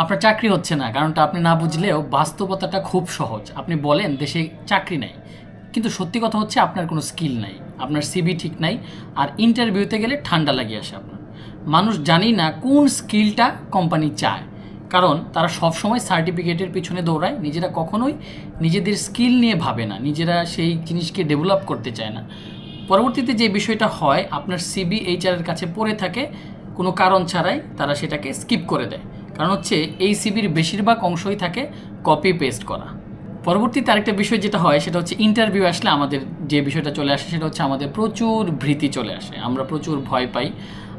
আপনার চাকরি হচ্ছে না, কারণটা আপনি না বুঝলেও বাস্তবতাটা খুব সহজ। আপনি বলেন, দেশে চাকরি নাই। কিন্তু সত্যি কথা হচ্ছে আপনার কোনো স্কিল নাই, আপনার সিবি ঠিক নাই, আর ইন্টারভিউতে গেলে ঠান্ডা লাগিয়ে আসে আপনার। মানুষ জানি না কোন স্কিলটা কোম্পানি চায়, কারণ তারা সবসময় সার্টিফিকেটের পিছনে দৌড়ায়, নিজেরা কখনোই নিজেদের স্কিল নিয়ে ভাবে না, নিজেরা সেই জিনিসকে ডেভেলপ করতে চায় না। পরবর্তীতে যে বিষয়টা হয়, আপনার সিবি এইচআরের কাছে পড়ে থাকে, কোনো কারণ ছাড়াই তারা সেটাকে স্কিপ করে দেয়। কারণ হচ্ছে এই সিবির বেশিরভাগ অংশই থাকে কপি পেস্ট করা। পরবর্তীতে আরেকটা বিষয় যেটা হয়, সেটা হচ্ছে ইন্টারভিউ আসলে আমাদের যে বিষয়টা চলে আসে, সেটা হচ্ছে আমাদের প্রচুর ভীতি চলে আসে, আমরা প্রচুর ভয় পাই।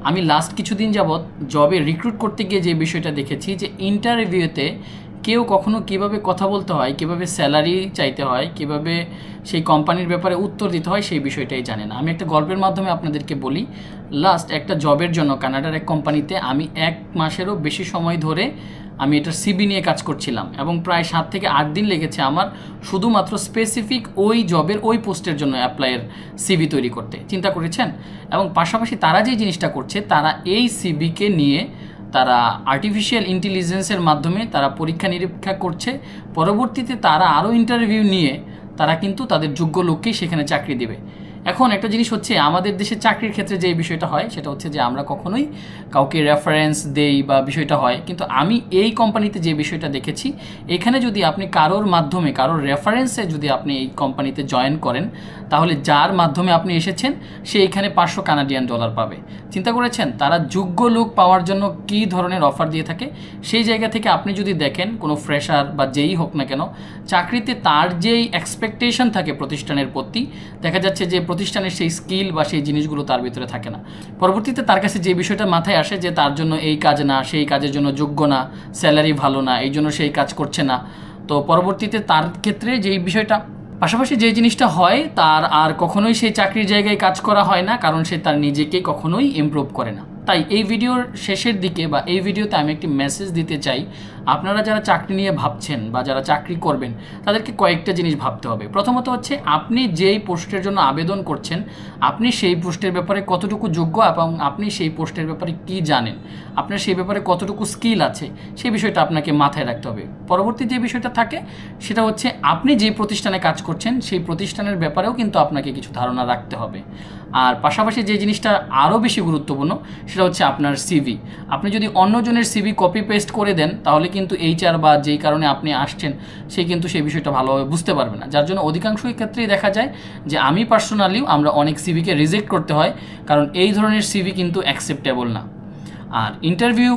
আমি লাস্ট কিছুদিন যাবৎ জবে রিক্রুট করতে গিয়ে যে বিষয়টা দেখেছি যে ইন্টারভিউতে কেউ কখনো কীভাবে কথা বলতে হয়, কীভাবে স্যালারি চাইতে হয়, কীভাবে সেই কোম্পানির ব্যাপারে উত্তর দিতে হয়, সেই বিষয়টাই জানে না। আমি একটা গল্পের মাধ্যমে আপনাদেরকে বলি লাস্ট একটা জবের জন্য কানাডার এক কোম্পানিতে আমি এক মাসেরও বেশি সময় ধরে আমি এটার সিবি নিয়ে কাজ করছিলাম এবং প্রায় সাত থেকে আট দিন লেগেছে আমার শুধুমাত্র স্পেসিফিক ওই জবের ওই পোস্টের জন্য অ্যাপ্লাইয়ের সিবি তৈরি করতে। চিন্তা করেছেন? এবং পাশাপাশি তারা যে জিনিসটা করছে, তারা এই সিবিকে নিয়ে তারা আর্টিফিশিয়াল ইন্টেলিজেন্সের মাধ্যমে তারা পরীক্ষা নিরীক্ষা করছে। পরবর্তীতে তারা আরও ইন্টারভিউ নিয়ে তারা কিন্তু তাদের যোগ্য লোককেই সেখানে চাকরি দেবে। এখন একটা জিনিস হচ্ছে, আমাদের দেশে চাকরির ক্ষেত্রে যে বিষয়টা হয়, সেটা হচ্ছে যে আমরা কখনোই কাউকে রেফারেন্স দেই বা বিষয়টা হয়। কিন্তু আমি এই কোম্পানিতে যে বিষয়টা দেখেছি, এখানে যদি আপনি কারোর মাধ্যমে, কারোর রেফারেন্সে যদি আপনি এই কোম্পানিতে জয়েন করেন, তাহলে যার মাধ্যমে আপনি এসেছেন, সে এখানে পাঁচশো কানাডিয়ান ডলার পাবে। চিন্তা করেছেন? তারা যোগ্য লোক পাওয়ার জন্য কী ধরনের অফার দিয়ে থাকে? সেই জায়গা থেকে আপনি যদি দেখেন, কোনো ফ্রেশার বা যেই হোক না কেন, চাকরিতে তার যেই এক্সপেকটেশন থাকে প্রতিষ্ঠানের প্রতি, দেখা যাচ্ছে যে প্রতিষ্ঠানের সেই স্কিল বা সেই জিনিসগুলো তার ভিতরে থাকে না। পরবর্তীতে তার কাছে যে বিষয়টা মাথায় আসে যে তার জন্য এই কাজ না, সেই কাজের জন্য যোগ্য না, স্যালারি ভালো না, এই জন্য সেই কাজ করছে না। তো পরবর্তীতে তার ক্ষেত্রে যেই বিষয়টা, পাশাপাশি যে জিনিসটা হয়, তার আর কখনোই সেই চাকরির জায়গায় কাজ করা হয় না, কারণ সে তার নিজেকে কখনোই ইমপ্রুভ করে না। তাই এই ভিডিওর শেষের দিকে বা এই ভিডিওতে আমি একটি মেসেজ দিতে চাই আপনারা যারা চাকরি নিয়ে ভাবছেন বা যারা চাকরি করবেন, তাদেরকে কয়েকটা জিনিস ভাবতে হবে। প্রথমত হচ্ছে, আপনি যেই পোস্টের জন্য আবেদন করছেন, আপনি সেই পোস্টের ব্যাপারে কতটুকু যোগ্য এবং আপনি সেই পোস্টের ব্যাপারে কি জানেন? আপনার সেই ব্যাপারে কতটুকু স্কিল আছে সেই বিষয়টা আপনাকে মাথায় রাখতে হবে। পরবর্তী যে বিষয়টা থাকে, সেটা হচ্ছে, আপনি যে প্রতিষ্ঠানে কাজ করছেন, সেই প্রতিষ্ঠানের ব্যাপারেও কিন্তু আপনাকে কিছু ধারণা রাখতে হবে। আর পাশাপাশি যে জিনিসটা আরও বেশি গুরুত্বপূর্ণ, সেটা হচ্ছে আপনার সিভি। আপনি যদি অন্যজনের সিভি কপি পেস্ট করে দেন, তাহলে কিন্তু এইচআর বা যেই কারণে আপনি আসছেন, সে কিন্তু সেই বিষয়টা ভালোভাবে বুঝতে পারবে না। যার জন্য অধিকাংশই ক্ষেত্রেই দেখা যায় যে আমি পার্সোনালিও আমরা অনেক সিভিকে রিজেক্ট করতে হয়, কারণ এই ধরনের সিভি কিন্তু অ্যাকসেপ্টেবল না। আর ইন্টারভিউ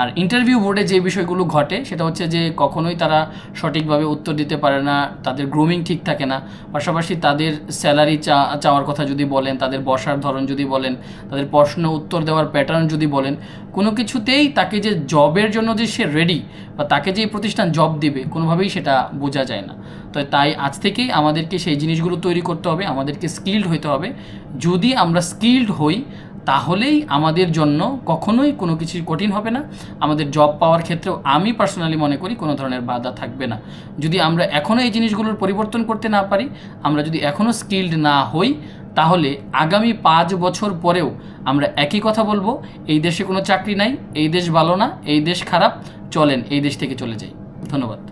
আর ইন্টারভিউ বোর্ডে যে বিষয়গুলো ঘটে, সেটা হচ্ছে যে কখনোই তারা সঠিকভাবে উত্তর দিতে পারে না, তাদের গ্রুমিং ঠিক থাকে না, পাশাপাশি তাদের স্যালারি চা, চাওয়ার কথা যদি বলেন, তাদের বসার ধরন যদি বলেন, তাদের প্রশ্ন উত্তর দেওয়ার প্যাটার্ন যদি বলেন, কোনো কিছুতেই তাকে যে জবের জন্য যে সে রেডি বা তাকে যে প্রতিষ্ঠান জব দিবে, কোনোভাবেই সেটা বোঝা যায় না। তো তাই আজ থেকেই আমাদেরকে সেই জিনিসগুলো তৈরি করতে হবে, আমাদেরকে স্কিল্ড হতে হবে। যদি আমরা স্কিল্ড হই, তাহলেই আমাদের জন্য কখনোই কোনো কিছু কঠিন হবে না। আমাদের জব পাওয়ার ক্ষেত্রেও আমি পার্সোনালি মনে করি কোনো ধরনের বাধা থাকবে না। যদি আমরা এখনও এই জিনিসগুলোর পরিবর্তন করতে না পারি, আমরা যদি এখনও স্কিল্ড না হই, তাহলে আগামী পাঁচ বছর পরেও আমরা একই কথা বলব, এই দেশে কোনো চাকরি নাই, এই দেশ ভালো না, এই দেশ খারাপ, চলেন এই দেশ থেকে চলে যাই। ধন্যবাদ।